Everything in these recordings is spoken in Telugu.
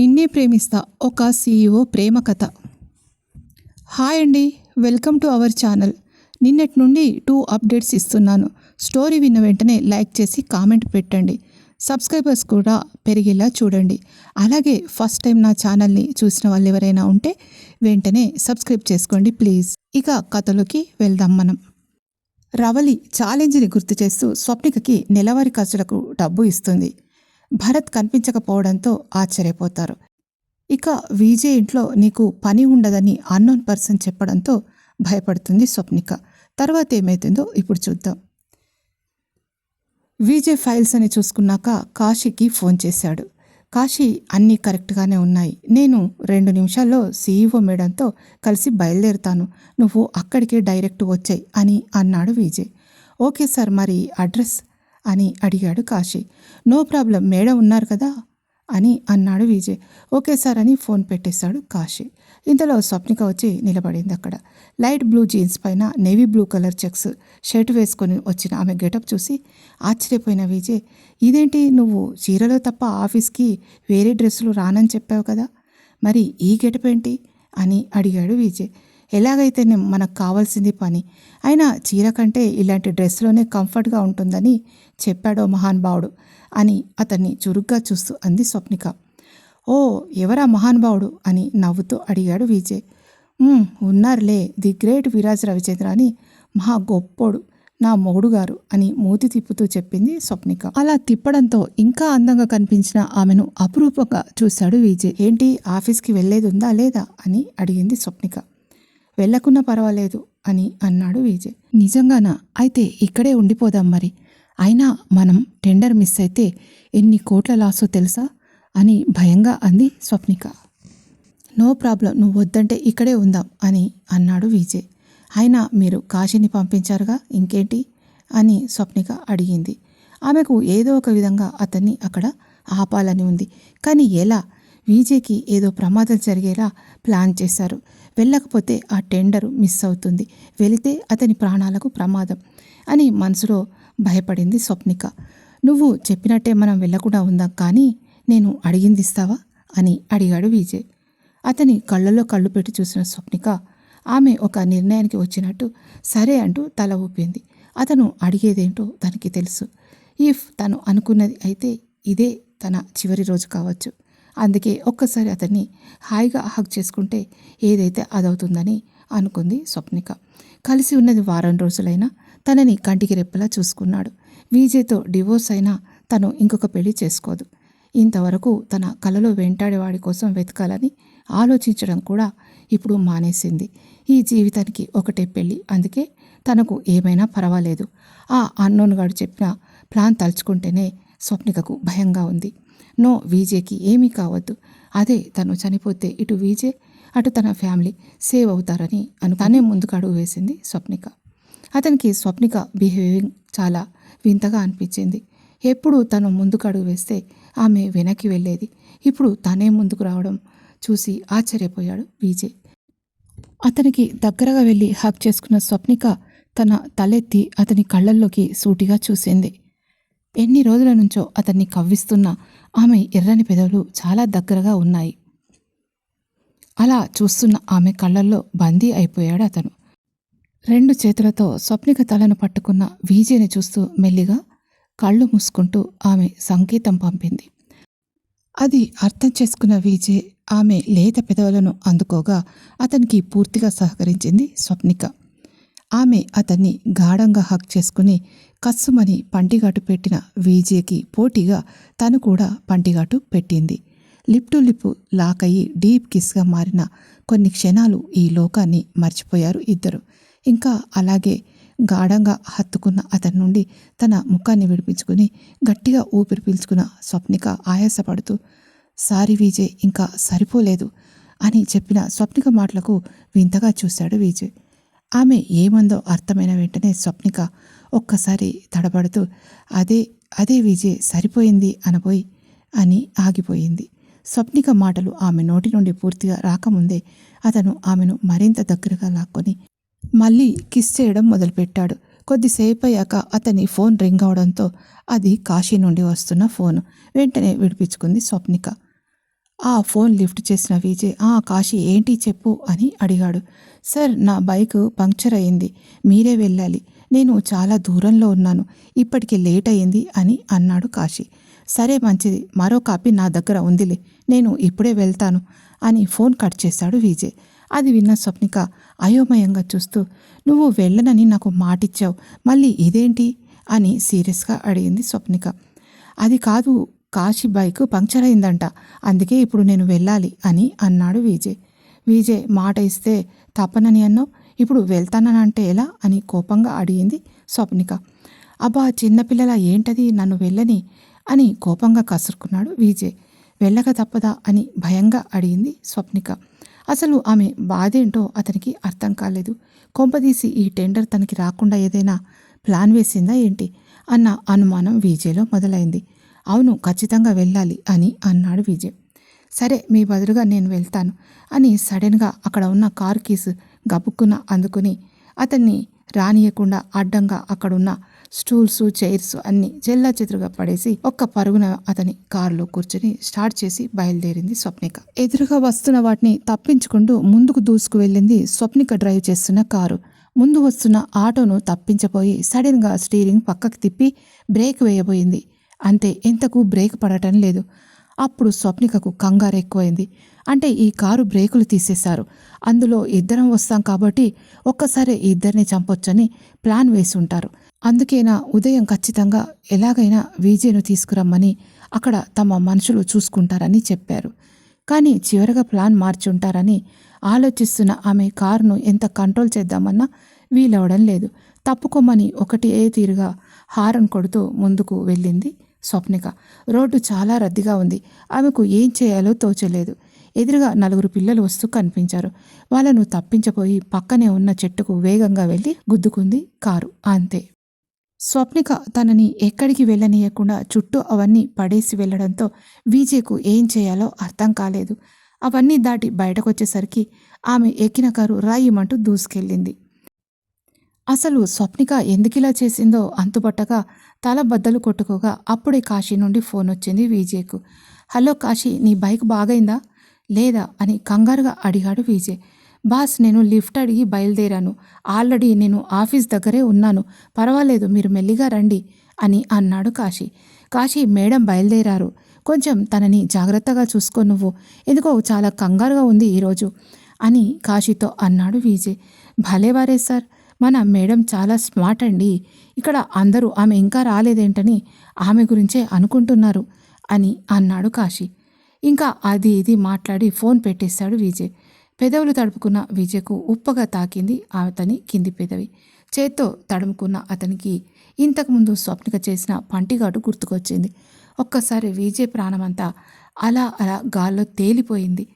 నిన్నే ప్రేమిస్తా ఒక సీఈఓ ప్రేమ కథ. హాయ్ అండి వెల్కమ్ టు అవర్ ఛానల్. నిన్నటి నుండి టూ అప్డేట్స్ ఇస్తున్నాను. స్టోరీ విన్న వెంటనే లైక్ చేసి కామెంట్ పెట్టండి. సబ్స్క్రైబర్స్ కూడా పెరిగేలా చూడండి. అలాగే ఫస్ట్ టైం నా ఛానల్ని చూసిన వాళ్ళు ఎవరైనా ఉంటే వెంటనే సబ్స్క్రైబ్ చేసుకోండి ప్లీజ్. ఇక కథలోకి వెళ్దాం మనం. రవలి ఛాలెంజ్ని గుర్తు చేస్తూ స్వప్నికకి నెలవారీ ఖర్చులకు డబ్బు ఇస్తుంది. భరత్ కనిపించకపోవడంతో ఆశ్చర్యపోతారు. ఇక విజయ్ ఇంట్లో నీకు పని ఉండదని అన్నోన్ పర్సన్ చెప్పడంతో భయపడుతుంది స్వప్నిక. తర్వాత ఏమైతుందో ఇప్పుడు చూద్దాం. విజయ్ ఫైల్స్ అని చూసుకున్నాక కాశీకి ఫోన్ చేశాడు. కాశీ అన్నీ కరెక్ట్గానే ఉన్నాయి. నేను రెండు నిమిషాల్లో సీఈఓ మేడంతో కలిసి బయలుదేరుతాను. నువ్వు అక్కడికే డైరెక్ట్ వచ్చాయి అని అన్నాడు విజయ్. ఓకే సార్ మరి అడ్రస్? అని అడిగాడు కాశీ. నో ప్రాబ్లం మేడం ఉన్నారు కదా అని అన్నాడు విజయ్. ఓకే సార్ అని ఫోన్ పెట్టేశాడు కాశీ. ఇంతలో స్వప్నిక వచ్చి నిలబడింది అక్కడ. లైట్ బ్లూ జీన్స్ పైన navy blue colour checks shirt వేసుకొని వచ్చిన ఆమె గెటప్ చూసి ఆశ్చర్యపోయిన విజయ్. ఇదేంటి? నువ్వు చీరలో తప్ప ఆఫీస్కి వేరే డ్రెస్సులు రానని చెప్పావు కదా. మరి ఈ గెటప్ ఏంటి? అని అడిగాడు విజయ్. ఎలాగైతే మనకు కావాల్సింది పని. అయినా చీర కంటే ఇలాంటి డ్రెస్లోనే కంఫర్ట్గా ఉంటుందని చెప్పాడో మహానుభావుడు అని అతన్ని చురుగ్గా చూస్తూ అంది స్వప్నిక. ఓ ఎవరా మహానుభావుడు అని నవ్వుతూ అడిగాడు విజయ్. ఉన్నారులే ది గ్రేట్ విరాజ్ రవిచంద్ర అని మహా గొప్పోడు నా మొగుడు గారు అని మూతి తిప్పుతూ చెప్పింది స్వప్నిక. అలా తిప్పడంతో ఇంకా అందంగా కనిపించిన ఆమెను అపురూపంగా చూశాడు విజయ్. ఏంటి ఆఫీస్కి వెళ్ళేది ఉందా లేదా అని అడిగింది స్వప్నిక. వెళ్ళకున్నా పర్వాలేదు అని అన్నాడు విజయ్. నిజంగానా? అయితే ఇక్కడే ఉండిపోదాం మరి. అయినా మనం టెండర్ మిస్ అయితే ఎన్ని కోట్ల లాసో తెలుసా? అని భయంగా అంది స్వప్నిక. నో ప్రాబ్లం నువ్వు వద్దంటే ఇక్కడే ఉందాం అని అన్నాడు విజయ్. అయినా మీరు కాశీని పంపించారుగా ఇంకేంటి? అని స్వప్నిక అడిగింది. ఆమెకు ఏదో ఒక విధంగా అతన్ని అక్కడ ఆపాలని ఉంది. కానీ ఎలా? విజయ్కి ఏదో ప్రమాదం జరిగేలా ప్లాన్ చేశారు. వెళ్ళకపోతే ఆ టెండరు మిస్ అవుతుంది. వెళితే అతని ప్రాణాలకు ప్రమాదం అని మనసులో భయపడింది స్వప్నిక. నువ్వు చెప్పినట్టే మనం వెళ్ళకుండా ఉందాం కానీ నేను అడిగింది ఇస్తావా అని అడిగాడు విజయ్. అతని కళ్ళలో కళ్ళు పెట్టి చూసిన స్వప్నిక ఆమె ఒక నిర్ణయానికి వచ్చినట్టు సరే అంటూ తల ఊపింది. అతను అడిగేదేంటో తనకి తెలుసు. ఇఫ్ తను అనుకున్నది అయితే ఇదే తన చివరి రోజు కావచ్చు. అందుకే ఒక్కసారి అతన్ని హాయిగా హక్ చేసుకుంటే ఏదైతే అదవుతుందని అనుకుంది స్వప్నిక. కలిసి ఉన్నది వారం రోజులైనా తనని కంటికి రెప్పలా చూసుకున్నాడు. విజయ్తో డివోర్స్ అయినా తను ఇంకొక పెళ్ళి చేసుకోదు. ఇంతవరకు తన కలలో వెంటాడేవాడి కోసం వెతకాలని ఆలోచించడం కూడా ఇప్పుడు మానేసింది. ఈ జీవితానికి ఒకటే పెళ్ళి అందుకే తనకు ఏమైనా పర్వాలేదు. ఆ అన్నోన్ గాడు చెప్పిన ప్లాన్ తలుచుకుంటేనే స్వప్నికకు భయంగా ఉంది. నో వీజేకి ఏమీ కావద్దు. అదే తను చనిపోతే ఇటు వీజే అటు తన ఫ్యామిలీ సేవ్ అవుతారని అను తనే ముందుకు అడుగు వేసింది స్వప్నిక. అతనికి స్వప్నిక బిహేవింగ్ చాలా వింతగా అనిపించింది. ఎప్పుడు తను ముందుకు అడుగు వేస్తే ఆమె వెనక్కి వెళ్ళేది. ఇప్పుడు తనే ముందుకు రావడం చూసి ఆశ్చర్యపోయాడు విజయ్ అతనికి దగ్గరగా వెళ్ళి హక్ చేసుకున్న స్వప్నిక తన తలెత్తి అతని కళ్ళల్లోకి సూటిగా చూసింది. ఎన్ని రోజుల నుంచో అతన్ని కవ్విస్తున్న ఆమె ఎర్రని పెదవులు చాలా దగ్గరగా ఉన్నాయి. అలా చూస్తున్న ఆమె కళ్ళల్లో బందీ అయిపోయాడు అతను. రెండు చేతులతో స్వప్నిక తలను పట్టుకున్న వీజేని చూస్తూ మెల్లిగా కళ్ళు మూసుకుంటూ ఆమె సంకేతం పంపింది. అది అర్థం చేసుకున్న వీజే ఆమె లేత పెదవులను అందుకోగా అతనికి పూర్తిగా సహకరించింది స్వప్నిక. ఆమె అతన్ని గాఢంగా హక్ చేసుకుని కస్సుమని పంటిగాటు పెట్టిన వీజేకి పోటీగా తను కూడా పంటిగాటు పెట్టింది. లిప్ టు లిప్ లాక్ అయ్యి డీప్ కిస్గా మారిన కొన్ని క్షణాలు ఈ లోకాన్ని మర్చిపోయారు ఇద్దరు. ఇంకా అలాగే గాఢంగా హత్తుకున్న అతని నుండి తన ముఖాన్ని విడిపించుకుని గట్టిగా ఊపిరి పీల్చుకున్న స్వప్నిక ఆయాసపడుతూ సారీ విజయ్ ఇంకా సరిపోలేదు అని చెప్పిన స్వప్నిక మాటలకు వింతగా చూశాడు విజయ్ ఆమె ఏమందో అర్థమైన వెంటనే స్వప్నిక ఒక్కసారి తడబడుతూ అదే అదే విజయ్ సరిపోయింది అనబోయి అని ఆగిపోయింది. స్వప్నిక మాటలు ఆమె నోటి నుండి పూర్తిగా రాకముందే అతను ఆమెను మరింత దగ్గరగా లాక్కొని మళ్ళీ కిస్ చేయడం మొదలుపెట్టాడు. కొద్దిసేపు అయ్యాక అతని ఫోన్ రింగ్ అవడంతో అది కాశీ నుండి వస్తున్న ఫోన్. వెంటనే విడిపించుకుంది స్వప్నిక. ఆ ఫోన్ లిఫ్ట్ చేసిన విజయ్ ఆ కాశీ ఏంటి చెప్పు అని అడిగాడు. సార్ నా బైకు పంక్చర్ అయింది. మీరే వెళ్ళాలి. నేను చాలా దూరంలో ఉన్నాను. ఇప్పటికి లేట్ అయింది అని అన్నాడు కాశీ. సరే మంచిది మరో కాపీ నా దగ్గర ఉందిలే నేను ఇప్పుడే వెళ్తాను అని ఫోన్ కట్ చేశాడు విజయ్. అది విన్న స్వప్నిక అయోమయంగా చూస్తూ నువ్వు వెళ్ళనని నాకు మాటిచ్చావు మళ్ళీ ఇదేంటి? అని సీరియస్గా అడిగింది స్వప్నిక. అది కాదు కాశీ బైక్ పంక్చర్ అయిందంట అందుకే ఇప్పుడు నేను వెళ్ళాలి అని అన్నాడు విజయ్. విజయ్ మాట ఇస్తే తప్పనని అన్నావు? ఇప్పుడు వెళ్తానంటే ఎలా? అని కోపంగా అడిగింది స్వప్నిక. అబ్బా చిన్నపిల్లల ఏంటది నన్ను వెళ్ళని? అని కోపంగా కసురుకున్నాడు విజయ్. వెళ్ళక తప్పదా? అని భయంగా అడిగింది స్వప్నిక. అసలు ఆమె బాధేంటో అతనికి అర్థం కాలేదు. కొంపదీసి ఈ టెండర్ తనకి రాకుండా ఏదైనా ప్లాన్ వేసిందా ఏంటి? అన్న అనుమానం విజయ్లో మొదలైంది. అవును ఖచ్చితంగా వెళ్ళాలి అని అన్నాడు విజయ్. సరే మీ బదులుగా నేను వెళ్తాను అని సడన్గా అక్కడ ఉన్న కార్ కీస్ గబుక్కున అందుకుని అతన్ని రానియకుండా అడ్డంగా అక్కడున్న స్టూల్స్ చైర్స్ అన్ని చెల్లా చెదురుగా పడేసి ఒక్క పరుగున అతని కారులో కూర్చొని స్టార్ట్ చేసి బయలుదేరింది స్వప్నిక. ఎదురుగా వస్తున్న వాటిని తప్పించుకుంటూ ముందుకు దూసుకు వెళ్ళింది స్వప్నిక డ్రైవ్ చేస్తున్న కారు. ముందు వస్తున్న ఆటోను తప్పించబోయి సడన్గా స్టీరింగ్ పక్కకు తిప్పి బ్రేక్ వేయబోయింది. అంతే ఎంతకు బ్రేక్ పడటం లేదు. అప్పుడు స్వప్నికకు కంగారు ఎక్కువైంది. అంటే ఈ కారు బ్రేకులు తీసేశారు. అందులో ఇద్దరం వస్తాం కాబట్టి ఒక్కసారి ఇద్దరిని చంపొచ్చని ప్లాన్ వేసి ఉంటారు అందుకేనా ఉదయం ఖచ్చితంగా ఎలాగైనా వీజేను తీసుకురమ్మని అక్కడ తమ మనుషులు చూసుకుంటారని చెప్పారు. కానీ చివరగా ప్లాన్ మార్చుంటారని ఆలోచిస్తున్న ఆమె కారును ఎంత కంట్రోల్ చేద్దామన్నా వీలవడం లేదు. తప్పుకోమని ఒకటి ఏ తీరుగా హారన్ కొడుతూ ముందుకు వెళ్ళింది. స్వప్నిక. రోడ్డు చాలా రద్దీగా ఉంది. ఆమెకు ఏం చేయాలో తోచలేదు. ఎదురుగా నలుగురు పిల్లలు వస్తూ కనిపించారు. వాళ్ళను తప్పించబోయి పక్కనే ఉన్న చెట్టుకు వేగంగా వెళ్ళి గుద్దుకుంది కారు. అంతే. స్వప్నిక తనని ఎక్కడికి వెళ్ళనీయకుండా చుట్టూ అవన్నీ పడేసి వెళ్ళడంతో విజయ్కు ఏం చేయాలో అర్థం కాలేదు. అవన్నీ దాటి బయటకొచ్చేసరికి ఆమె ఎక్కిన కారు రాయిమంటూ దూసుకెళ్ళింది. అసలు స్వప్నిక ఎందుకిలా చేసిందో అంతుపట్టగా తల బద్దలు కొట్టుకోగా అప్పుడే కాశీ నుండి ఫోన్ వచ్చింది విజయ్కు. హలో కాశీ నీ బైక్ బాగైందా? లేదా? అని కంగారుగా అడిగాడు విజయ్. బాస్ నేను లిఫ్ట్ అడిగి బయలుదేరాను. ఆల్రెడీ నేను ఆఫీస్ దగ్గరే ఉన్నాను. పర్వాలేదు మీరు మెల్లిగా రండి అని అన్నాడు కాశీ. కాశీ మేడం బయలుదేరారు. కొంచెం తనని జాగ్రత్తగా చూసుకో నువ్వు. ఎందుకో చాలా కంగారుగా ఉంది ఈరోజు అని కాశీతో అన్నాడు విజయ్. భలేవారే సార్. మన మేడం చాలా స్మార్ట్ అండి. ఇక్కడ అందరూ ఆమె ఇంకా రాలేదేంటని ఆమె గురించే అనుకుంటున్నారు అని అన్నాడు కాశీ. ఇంకా అది ఇది మాట్లాడి ఫోన్ పెట్టేశాడు విజయ్. పెదవులు తడుపుకున్న విజయ్కు ఉప్పగా తాకింది అతని కింది పెదవి. చేత్తో తడుముకున్న అతనికి ఇంతకుముందు స్వప్నిక చేసిన పంటిగాటు గుర్తుకొచ్చింది. ఒక్కసారి విజయ్ ప్రాణమంతా అలా అలా గాల్లో తేలిపోయింది.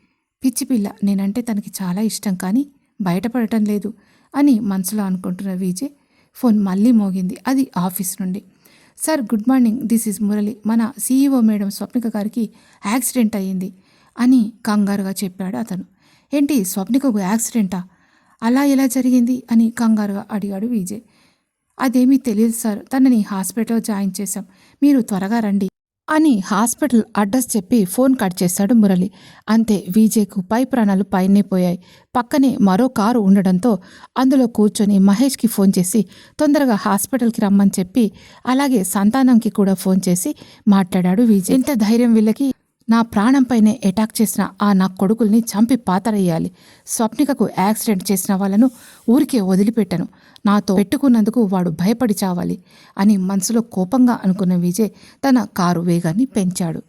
పిచ్చి పిల్ల నేనంటే తనకి చాలా ఇష్టం కానీ బయటపడటం లేదు. అని మనసులో అనుకుంటున్న విజయ్ ఫోన్ మళ్ళీ మోగింది. అది ఆఫీస్ నుండి. Sir good morning. This is Murali. మన సీఈఓ మేడం స్వప్నిక గారికి యాక్సిడెంట్ అయ్యింది అని కంగారుగా చెప్పాడు అతను. ఏంటి స్వప్నికకు యాక్సిడెంటా? అలా ఎలా జరిగింది? అని కంగారుగా అడిగాడు విజయ్. అదేమీ తెలియదు సార్. తనని హాస్పిటల్లో జాయిన్ చేశాం. మీరు త్వరగా రండి. అని హాస్పిటల్ అడ్రస్ చెప్పి ఫోన్ కట్ చేశాడు మురళి. అంతే విజయ్కు పై ప్రాణాలు పైనే పోయాయి. పక్కనే మరో కారు ఉండడంతో అందులో కూర్చొని మహేష్కి ఫోన్ చేసి తొందరగా హాస్పిటల్కి రమ్మని చెప్పి అలాగే సంతానంకి కూడా ఫోన్ చేసి మాట్లాడాడు విజయ్. ఎంత ధైర్యం వీళ్ళకి? నా ప్రాణంపైనే అటాక్ చేసిన ఆ నా కొడుకుల్ని చంపి పాతరేయాలి. స్వప్నికకు యాక్సిడెంట్ చేసిన వాళ్ళను ఊరికే వదిలిపెట్టను. నాతో పెట్టుకున్నందుకు వాడు భయపడి చావాలి అని మనసులో కోపంగా అనుకున్న విజయ్ తన కారు వేగాన్ని పెంచాడు.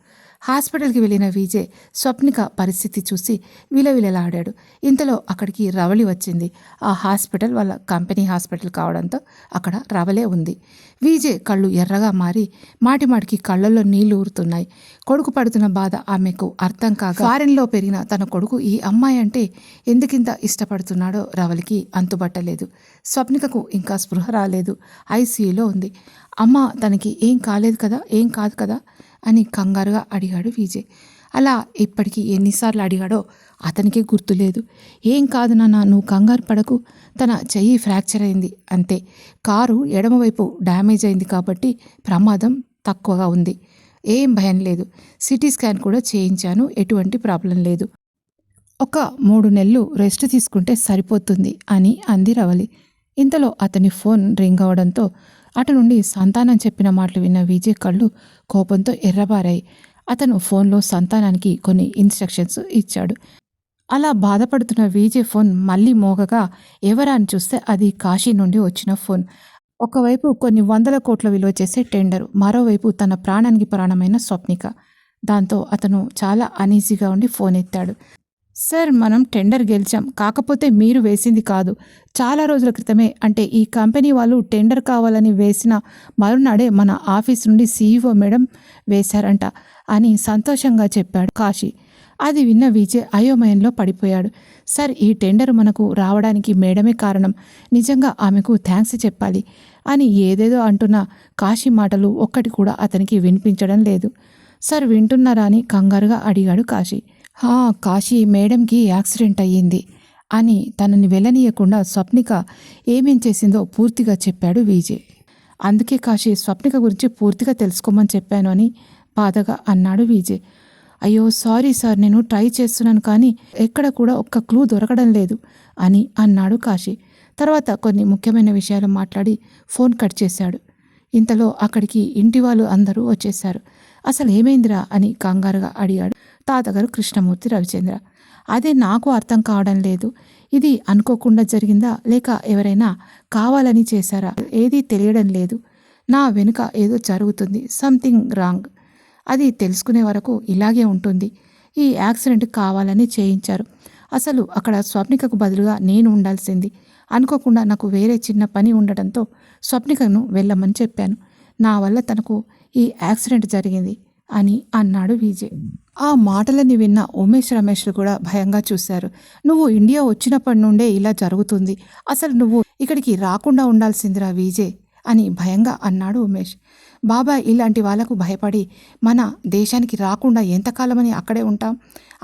హాస్పిటల్కి వెళ్ళిన విజయ్ స్వప్నిక పరిస్థితి చూసి విలవిలలాడాడు. ఇంతలో అక్కడికి రవలి వచ్చింది. ఆ హాస్పిటల్ వాళ్ళ కంపెనీ హాస్పిటల్ కావడంతో అక్కడ రవలే ఉంది. విజయ్ కళ్ళు ఎర్రగా మారి మాటిమాటికి కళ్ళల్లో నీళ్ళు ఊరుతున్నాయి. కొడుకు పడుతున్న బాధ ఆమెకు అర్థం కాక ఫారెన్లో పెరిగిన తన కొడుకు ఈ అమ్మాయి అంటే ఎందుకింత ఇష్టపడుతున్నాడో రవలికి అంతుబట్టలేదు. స్వప్నికకు ఇంకా స్పృహ రాలేదు. ఐసీయూలో ఉంది. అమ్మ తనకి ఏం కాలేదు కదా ఏం కాదు కదా అని కంగారుగా అడిగాడు విజయ్. అలా ఇప్పటికీ ఎన్నిసార్లు అడిగాడో అతనికి గుర్తులేదు. ఏం కాదు నాన్న నువ్వు కంగారు పడకు. తన చెయ్యి ఫ్రాక్చర్ అయింది అంతే. కారు ఎడమవైపు డ్యామేజ్ అయింది కాబట్టి ప్రమాదం తక్కువగా ఉంది. ఏం భయం లేదు. సిటీ స్కాన్ కూడా చేయించాను. ఎటువంటి ప్రాబ్లం లేదు. ఒక మూడు నెలలు రెస్ట్ తీసుకుంటే సరిపోతుంది అని అంది రవలి. ఇంతలో అతని ఫోన్ రింగ్ అవడంతో అటు నుండి సంతానం చెప్పిన మాటలు విన్న విజయ్ కళ్ళు కోపంతో ఎర్రబారాయి. అతను ఫోన్లో సంతానానికి కొన్ని ఇన్స్ట్రక్షన్స్ ఇచ్చాడు. అలా బాధపడుతున్న విజయ్ ఫోన్ మళ్ళీ మోగగా ఎవరా అని చూస్తే అది కాశీ నుండి వచ్చిన ఫోన్. ఒకవైపు కొన్ని వందల కోట్ల విలువ చేసే టెండర్ మరోవైపు తన ప్రాణానికి ప్రాణమైన స్వప్నిక. దాంతో అతను చాలా అనీజీగా ఉండి ఫోన్ ఎత్తాడు. సార్ మనం టెండర్ గెలిచాం. కాకపోతే మీరు వేసింది కాదు. చాలా రోజుల క్రితమే. అంటే ఈ కంపెనీ వాళ్ళు టెండర్ కావాలని వేసిన మరునాడే మన ఆఫీస్ నుండి సీఈఓ మేడం వేశారంట అని సంతోషంగా చెప్పాడు కాశీ. అది విన్న విజయ్ అయోమయంలో పడిపోయాడు. సార్ ఈ టెండర్ మనకు రావడానికి మేడమే కారణం. నిజంగా ఆమెకు థ్యాంక్స్ చెప్పాలి అని ఏదేదో అంటున్న కాశీ మాటలు ఒక్కటి కూడా అతనికి వినిపించడం లేదు. సార్ వింటున్నారా అని కంగారుగా అడిగాడు కాశీ. హా కాశీ మేడంకి యాక్సిడెంట్ అయ్యింది అని తనని వెళ్ళనీయకుండా స్వప్నిక ఏమేం చేసిందో పూర్తిగా చెప్పాడు విజయ్. అందుకే కాశీ స్వప్నిక గురించి పూర్తిగా తెలుసుకోమని చెప్పాను అని బాధగా అన్నాడు విజయ్. అయ్యో సారీ సార్ నేను ట్రై చేస్తున్నాను కానీ ఎక్కడ కూడా ఒక్క క్లూ దొరకడం లేదు అని అన్నాడు కాశీ. తర్వాత కొన్ని ముఖ్యమైన విషయాలు మాట్లాడి ఫోన్ కట్ చేశాడు. ఇంతలో అక్కడికి ఇంటి వాళ్ళు అందరూ వచ్చేశారు. అసలు ఏమైందిరా అని కంగారుగా అడిగాడు. తాతగారు కృష్ణమూర్తి రవిచంద్ర. అదే నాకు అర్థం కావడం లేదు. ఇది అనుకోకుండా జరిగిందా? లేక ఎవరైనా కావాలని చేశారా? ఏదీ తెలియడం లేదు. నా వెనుక ఏదో జరుగుతుంది. Something wrong. అది తెలుసుకునే వరకు ఇలాగే ఉంటుంది. ఈ యాక్సిడెంట్ కావాలని చేయించారు. అసలు అక్కడ స్వప్నికకు బదులుగా నేను ఉండాల్సింది. అనుకోకుండా నాకు వేరే చిన్న పని ఉండటంతో స్వప్నికను వెళ్ళమని చెప్పాను. నా వల్ల తనకు ఈ యాక్సిడెంట్ జరిగింది అని అన్నాడు విజయ్. ఆ మాటలని విన్న ఉమేష్ రమేష్లు కూడా భయంగా చూశారు. నువ్వు ఇండియా వచ్చినప్పటి నుండే ఇలా జరుగుతుంది. అసలు నువ్వు ఇక్కడికి రాకుండా ఉండాల్సిందిరా విజయ్ అని భయంగా అన్నాడు ఉమేష్. బాబాయ్ ఇలాంటి వాళ్ళకు భయపడి మన దేశానికి రాకుండా ఎంతకాలమని అక్కడే ఉంటాం.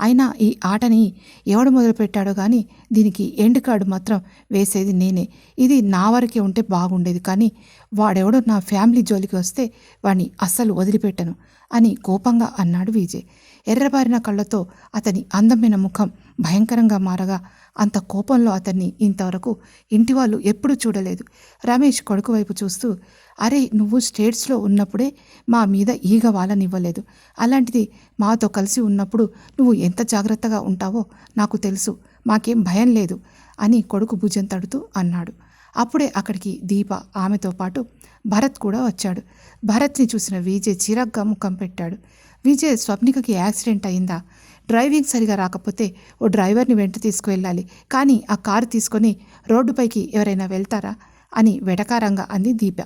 అయినా ఈ ఆటని ఎవడు మొదలుపెట్టాడో కానీ దీనికి ఎండ్ కార్డు మాత్రం వేసేది నేనే. ఇది నా వరకే ఉంటే బాగుండేది కానీ వాడెవడో నా ఫ్యామిలీ జోలికి వస్తే వాణ్ణి అస్సలు వదిలిపెట్టను అని కోపంగా అన్నాడు విజయ్. ఎర్రబారిన కళ్ళతో అతని అందమైన ముఖం భయంకరంగా మారగా అంత కోపంలో అతన్ని ఇంతవరకు ఇంటి వాళ్ళు ఎప్పుడూ చూడలేదు. రమేష్ కొడుకు వైపు చూస్తూ అరే నువ్వు స్టేట్స్లో ఉన్నప్పుడే మా మీద ఈగ వాళ్ళనివ్వలేదు అలాంటిది మాతో కలిసి ఉన్నప్పుడు నువ్వు ఎంత జాగ్రత్తగా ఉంటావో నాకు తెలుసు. మాకేం భయం లేదు అని కొడుకు భుజం తడుతూ అన్నాడు. అప్పుడే అక్కడికి దీప ఆమెతో పాటు భరత్ కూడా వచ్చాడు. భరత్ని చూసిన విజయ్ చిరగ్గా ముఖం పెట్టాడు. విజయ్ స్వప్నికకి యాక్సిడెంట్ అయిందా? డ్రైవింగ్ సరిగా రాకపోతే ఓ డ్రైవర్ని వెంట తీసుకువెళ్ళాలి. కానీ ఆ కారు తీసుకొని రోడ్డుపైకి ఎవరైనా వెళ్తారా? అని వెటకారంగా అంది దీప.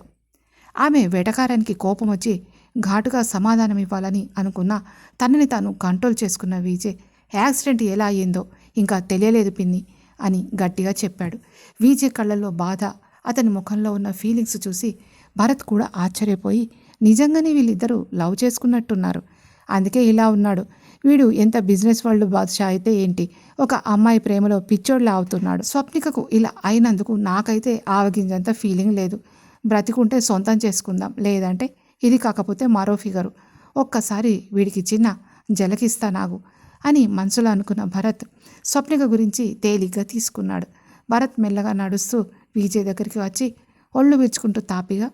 ఆమె వెటకారానికి కోపం వచ్చి ఘాటుగా సమాధానం ఇవ్వాలని అనుకున్న తనని తాను కంట్రోల్ చేసుకున్న విజయ్ యాక్సిడెంట్ ఎలా అయ్యిందో? ఇంకా తెలియలేదు పిన్ని. అని గట్టిగా చెప్పాడు. విజయ్ కళ్ళల్లో బాధ అతని ముఖంలో ఉన్న ఫీలింగ్స్ చూసి భరత్ కూడా ఆశ్చర్యపోయి నిజంగానే వీళ్ళిద్దరూ లవ్ చేసుకున్నట్టున్నారు. అందుకే ఇలా ఉన్నాడు. వీడు ఎంత బిజినెస్ వరల్డ్ బాద్షా అయితే ఏంటి? ఒక అమ్మాయి ప్రేమలో పిచ్చోడ్లా అవుతున్నాడు. స్వప్నికకు ఇలా అయినందుకు నాకైతే ఆవగింజంత ఫీలింగ్ లేదు. బ్రతికుంటే సొంతం చేసుకుందాం. లేదంటే ఇది కాకపోతే మరో ఫిగరు. ఒక్కసారి వీడికి చిన్న జలకిస్తా నాగు. అని మనసులో అనుకున్న భరత్ స్వప్నిక గురించి తేలిగ్గా తీసుకున్నాడు. భరత్ మెల్లగా నడుస్తూ విజయ్ దగ్గరికి వచ్చి ఒళ్ళు విరుచుకుంటూ తాపిగా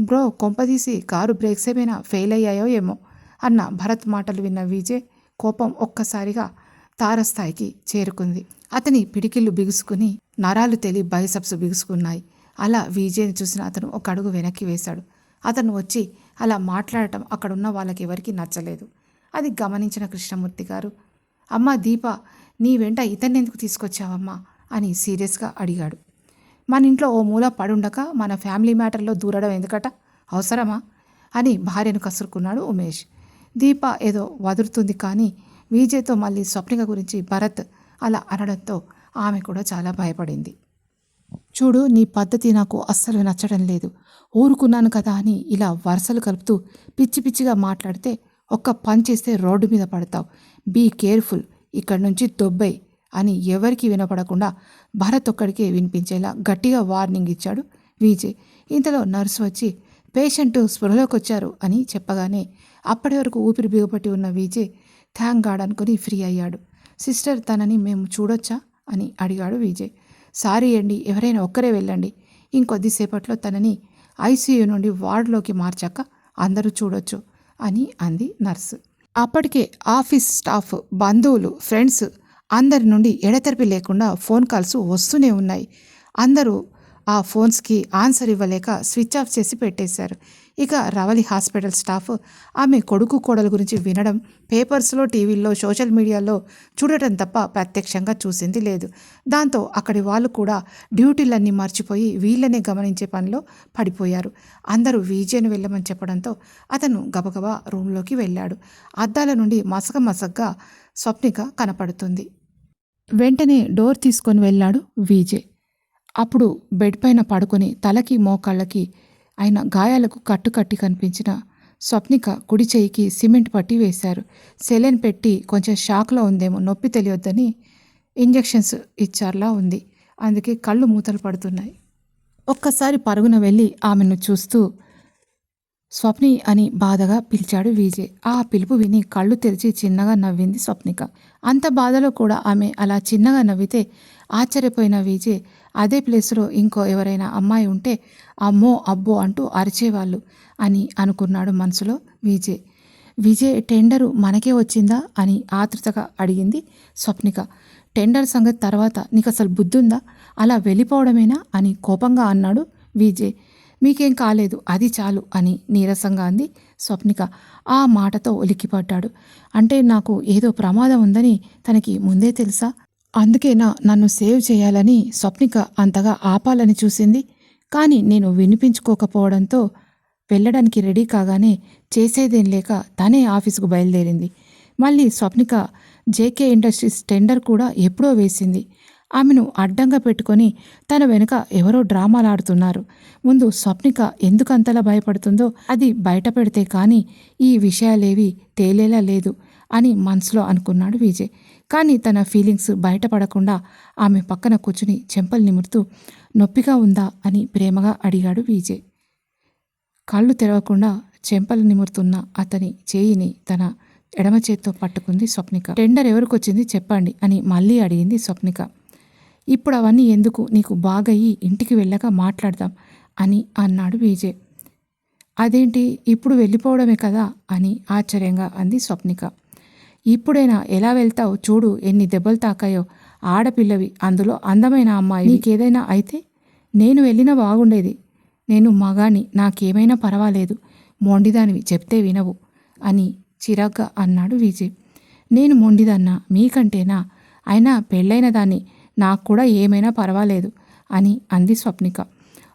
బ్రో కొంపదీసి కారు బ్రేక్స్ ఏమైనా ఫెయిల్ అయ్యాయో ఏమో అన్న భరత్ మాటలు విన్న విజయ్ కోపం ఒక్కసారిగా తారస్థాయికి చేరుకుంది. అతని పిడికిళ్ళు బిగుసుకుని నరాలు తెలి బైసప్స్ బిగుసుకున్నాయి. అలా విజయ్ని చూసిన అతను ఒక అడుగు వెనక్కి వేశాడు. అతను వచ్చి అలా మాట్లాడటం అక్కడున్న వాళ్ళకి ఎవరికీ నచ్చలేదు. అది గమనించిన కృష్ణమూర్తి గారు అమ్మ దీప నీ వెంట ఇతన్ని ఎందుకు తీసుకొచ్చావమ్మా? అని సీరియస్గా అడిగాడు. మన ఇంట్లో ఓ మూల పడుండక మన ఫ్యామిలీ మ్యాటర్లో దూరడం ఎందుకట? అవసరమా? అని భార్యను కసురుకున్నాడు ఉమేష్. దీప ఏదో వదురుతుంది కానీ విజయ్తో మళ్ళీ స్వప్నిక గురించి భరత్ అలా అనడంతో ఆమె కూడా చాలా భయపడింది. చూడు నీ పద్ధతి నాకు అస్సలు నచ్చడం లేదు. ఊరుకున్నాను కదా అని ఇలా వరుసలు కలుపుతూ పిచ్చి పిచ్చిగా మాట్లాడితే ఒక్క పని చేస్తే రోడ్డు మీద పడతావు. Be careful. ఇక్కడి నుంచి దొబ్బై అని ఎవరికీ వినపడకుండా భరత్ ఒక్కడికే వినిపించేలా గట్టిగా వార్నింగ్ ఇచ్చాడు విజయ్. ఇంతలో నర్సు వచ్చి పేషెంట్ స్పృహలోకి వచ్చారు అని చెప్పగానే అప్పటి వరకు ఊపిరి బిగపట్టి ఉన్న విజయ్ థ్యాంక్ గాడ్ అనుకుని ఫ్రీ అయ్యాడు. సిస్టర్ తనని మేము చూడొచ్చా? అని అడిగాడు విజయ్. సారీ అండి ఎవరైనా ఒక్కరే వెళ్ళండి. ఇంకొద్దిసేపట్లో తనని ఐసీయూ నుండి వార్డులోకి మార్చాక అందరూ చూడొచ్చు. అని అంది నర్సు. అప్పటికే ఆఫీస్ స్టాఫ్ బంధువులు ఫ్రెండ్స్ అందరి నుండి ఎడతెరిపి లేకుండా ఫోన్ కాల్స్ వస్తూనే ఉన్నాయి. అందరూ ఆ ఫోన్స్కి ఆన్సర్ ఇవ్వలేక స్విచ్ ఆఫ్ చేసి పెట్టేశారు. ఇక రవలి హాస్పిటల్ స్టాఫ్ ఆమె కొడుకు కోడల గురించి వినడం పేపర్స్లో టీవీల్లో సోషల్ మీడియాలో చూడటం తప్ప ప్రత్యక్షంగా చూసింది లేదు. దాంతో అక్కడి వాళ్ళు కూడా డ్యూటీలన్నీ మర్చిపోయి వీళ్ళనే గమనించే పనిలో పడిపోయారు. అందరూ విజయను వెళ్ళమని చెప్పడంతో అతను గబగబా రూమ్లోకి వెళ్ళాడు. అద్దాల నుండి మసక మసగ్గా స్వప్నిక కనపడుతుంది. వెంటనే డోర్ తీసుకొని వెళ్ళాడు వీజే అప్పుడు బెడ్ పైన పడుకొని తలకి మోకాళ్ళకి ఆయన గాయాలకు కట్టుకట్టి కనిపించిన స్వప్నిక కుడి చేయికి సిమెంట్ పట్టి వేశారు. సెలెన్ పెట్టి కొంచెం షాక్లో ఉందేమో నొప్పి తెలియొద్దని ఇంజెక్షన్స్ ఇచ్చారులా ఉంది. అందుకే కళ్ళు మూతలు పడుతున్నాయి. ఒక్కసారి పరుగున వెళ్ళి ఆమెను చూస్తూ స్వప్ని అని బాధగా పిలిచాడు విజయ్. ఆ పిలుపు విని కళ్ళు తెరిచి చిన్నగా నవ్వింది స్వప్నిక. అంత బాధలో కూడా ఆమె అలా చిన్నగా నవ్వితే ఆశ్చర్యపోయిన విజయ్ అదే ప్లేస్లో ఇంకో ఎవరైనా అమ్మాయి ఉంటే అమ్మో అబ్బో అంటూ అరిచేవాళ్ళు అని అనుకున్నాడు మనసులో విజయ్. విజయ్ టెండరు మనకే వచ్చిందా? అని ఆతృతగా అడిగింది స్వప్నిక. టెండర్ సంగతి తర్వాత నీకు అసలు బుద్ధుందా? అలా వెళ్ళిపోవడమేనా? అని కోపంగా అన్నాడు విజయ్. మీకేం కాలేదు అది చాలు అని నీరసంగా అంది స్వప్నిక. ఆ మాటతో ఉలిక్కిపడ్డాడు. అంటే నాకు ఏదో ప్రమాదం ఉందని తనకి ముందే తెలుసా? అందుకేనా నన్ను సేవ్ చేయాలని స్వప్నిక అంతగా ఆపాలని చూసింది. కానీ నేను వినిపించుకోకపోవడంతో వెళ్ళడానికి రెడీ కాగానే చేసేదేం లేక తనే ఆఫీసుకు బయలుదేరింది. మళ్ళీ స్వప్నిక జేకే ఇండస్ట్రీస్ టెండర్ కూడా ఎప్పుడో వేసింది. ఆమెను అడ్డంగా పెట్టుకొని తన వెనుక ఎవరో డ్రామాలాడుతున్నారు ముందు స్వప్నిక ఎందుకంతలా భయపడుతుందో అది బయట పెడితే కానీ ఈ విషయాలేవి తేలేలా లేదు అని మనసులో అనుకున్నాడు విజయ్. కానీ తన ఫీలింగ్స్ బయటపడకుండా ఆమె పక్కన కూర్చుని చెంపలు నిమురుతూ నొప్పిగా ఉందా? అని ప్రేమగా అడిగాడు విజయ్. కళ్ళు తెరవకుండా చెంపలు నిమురుతున్న అతని చేయిని తన ఎడమ చేత్తో పట్టుకుంది స్వప్నిక. టెండర్ ఎవరికొచ్చింది చెప్పండి అని మళ్ళీ అడిగింది స్వప్నిక. ఇప్పుడు అవన్నీ ఎందుకు? నీకు బాగయ్యి ఇంటికి వెళ్ళాక మాట్లాడదాం అని అన్నాడు విజయ్. అదేంటి? ఇప్పుడు వెళ్ళిపోవడమే కదా అని ఆశ్చర్యంగా అంది స్వప్నిక. ఇప్పుడైనా ఎలా వెళ్తావు? చూడు ఎన్ని దెబ్బలు తాకాయో. ఆడపిల్లవి అందులో అందమైన అమ్మాయి నీకేదైనా అయితే నేను వెళ్ళినా బాగుండేది. నేను మగాని నాకేమైనా పర్వాలేదు. మొండిదానివి చెప్తే వినవు అని చిరాగ్గా అన్నాడు విజయ్. నేను మొండిదన్నా మీకంటేనా? అయినా పెళ్ళైన దాన్ని నాకు కూడా ఏమైనా పర్వాలేదు అని అంది స్వప్నిక.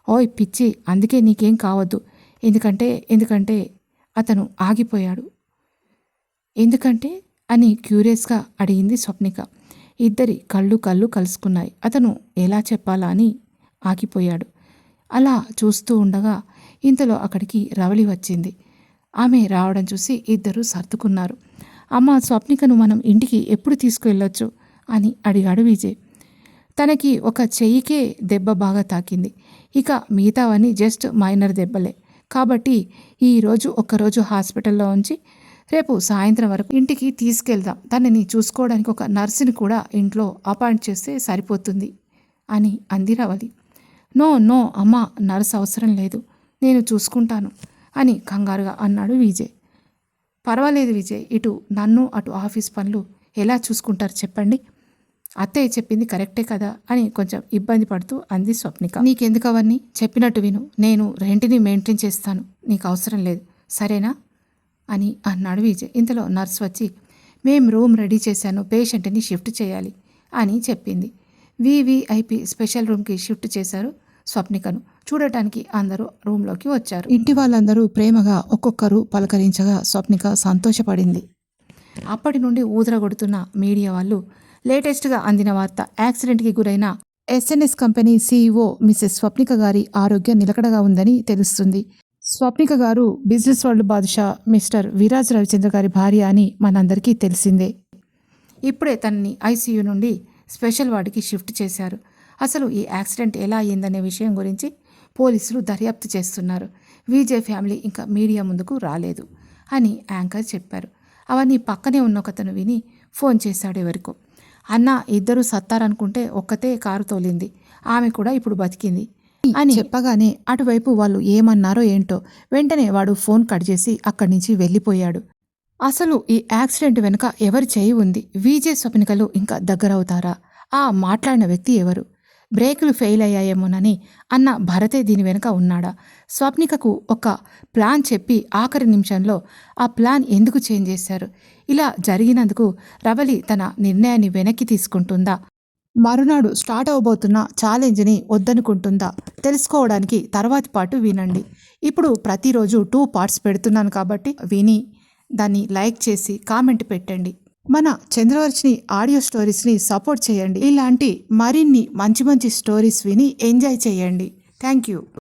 ఓయ్ పిచ్చి అందుకే నీకేం కావద్దు. ఎందుకంటే ఎందుకంటే అతను ఆగిపోయాడు. ఎందుకంటే అని క్యూరియస్గా అడిగింది స్వప్నిక. ఇద్దరి కళ్ళు కళ్ళు కలుసుకున్నాయి. అతను ఎలా చెప్పాలా అని ఆగిపోయాడు. అలా చూస్తూ ఉండగా ఇంతలో అక్కడికి రవళి వచ్చింది. ఆమె రావడం చూసి ఇద్దరు సర్దుకున్నారు. అమ్మ స్వప్నికను మనం ఇంటికి ఎప్పుడు తీసుకువెళ్ళొచ్చు? అని అడిగాడు విజయ్. తనకి ఒక చెయ్యికే దెబ్బ బాగా తాకింది. ఇక మిగతావన్నీ జస్ట్ మైనర్ దెబ్బలే. కాబట్టి ఈరోజు ఒక్కరోజు హాస్పిటల్లో ఉంచి రేపు సాయంత్రం వరకు ఇంటికి తీసుకెళ్దాం. తనని చూసుకోవడానికి ఒక నర్సుని కూడా ఇంట్లో అపాయింట్ చేస్తే సరిపోతుంది అని అంది రవలి. నో నో అమ్మా నర్స్ అవసరం లేదు. నేను చూసుకుంటాను అని కంగారుగా అన్నాడు విజయ్. పర్వాలేదు విజయ్ ఇటు నన్ను అటు ఆఫీస్ పనులు ఎలా చూసుకుంటారు చెప్పండి. అత్తయ్య చెప్పింది కరెక్టే కదా అని కొంచెం ఇబ్బంది పడుతూ అంది స్వప్నిక. నీకెందుకు అవన్నీ? చెప్పినట్టు విను. నేను రెంటిని మెయింటైన్ చేస్తాను. నీకు అవసరం లేదు. సరేనా? అని అన్నాడు విజయ్. ఇంతలో నర్స్ వచ్చి మేం రూమ్ రెడీ చేశాను పేషెంట్ని షిఫ్ట్ చేయాలి అని చెప్పింది. వివిఐపి స్పెషల్ రూమ్కి షిఫ్ట్ చేశారు స్వప్నికను. చూడటానికి అందరూ రూమ్లోకి వచ్చారు. ఇంటి వాళ్ళందరూ ప్రేమగా ఒక్కొక్కరు పలకరించగా స్వప్నిక సంతోషపడింది. అప్పటి నుండి ఊదరగొడుతున్న మీడియా వాళ్ళు లేటెస్ట్గా అందిన వార్త యాక్సిడెంట్కి గురైన SNS company CEO Mrs Swapnika గారి ఆరోగ్యం నిలకడగా ఉందని తెలుస్తుంది. స్వప్నిక గారు బిజినెస్ వరల్డ్ బాదుషా మిస్టర్ విరాజ్ రవిచంద్ర గారి భార్య అని మనందరికీ తెలిసిందే. ఇప్పుడే తనని ఐసీయూ నుండి స్పెషల్ వార్డుకి షిఫ్ట్ చేశారు. అసలు ఈ యాక్సిడెంట్ ఎలా అయిందనే విషయం గురించి పోలీసులు దర్యాప్తు చేస్తున్నారు. విజయ్ ఫ్యామిలీ ఇంకా మీడియా ముందుకు రాలేదు అని యాంకర్ చెప్పారు. అవన్నీ పక్కనే ఉన్న ఒకతను విని ఫోన్ చేశాడు ఎవరికో. అన్న ఇద్దరు సత్తారనుకుంటే ఒక్కతే కారు తోలింది. ఆమె కూడా ఇప్పుడు బతికింది. అని చెప్పగానే అటువైపు వాళ్ళు ఏమన్నారో ఏంటో వెంటనే వాడు ఫోన్ కట్ చేసి అక్కడి నుంచి వెళ్ళిపోయాడు. అసలు ఈ యాక్సిడెంట్ వెనుక ఎవరి చేయి ఉంది? విజే స్వప్నికలు ఇంకా దగ్గరవుతారా? ఆ మాట్లాడిన వ్యక్తి ఎవరు? బ్రేకులు ఫెయిల్ అయ్యాయేమోనని అన్న భరతే దీని వెనుక ఉన్నాడా? స్వప్నికకు ఒక ప్లాన్ చెప్పి ఆఖరి నిమిషంలో ఆ ప్లాన్ ఎందుకు చేంజ్ చేశారు? ఇలా జరిగినందుకు రవలి తన నిర్ణయాన్ని వెనక్కి తీసుకుంటుందా? మరునాడు స్టార్ట్ అవబోతున్న ఛాలెంజ్ని వద్దనుకుంటుందా? తెలుసుకోవడానికి తర్వాతి పాటు వినండి. ఇప్పుడు ప్రతిరోజు టూ పార్ట్స్ పెడుతున్నాను కాబట్టి విని దాన్ని లైక్ చేసి కామెంట్ పెట్టండి. మన చంద్రవర్షిని ఆడియో స్టోరీస్ని సపోర్ట్ చేయండి. ఇలాంటి మరిన్ని మంచి మంచి స్టోరీస్ విని ఎంజాయ్ చేయండి. Thank you.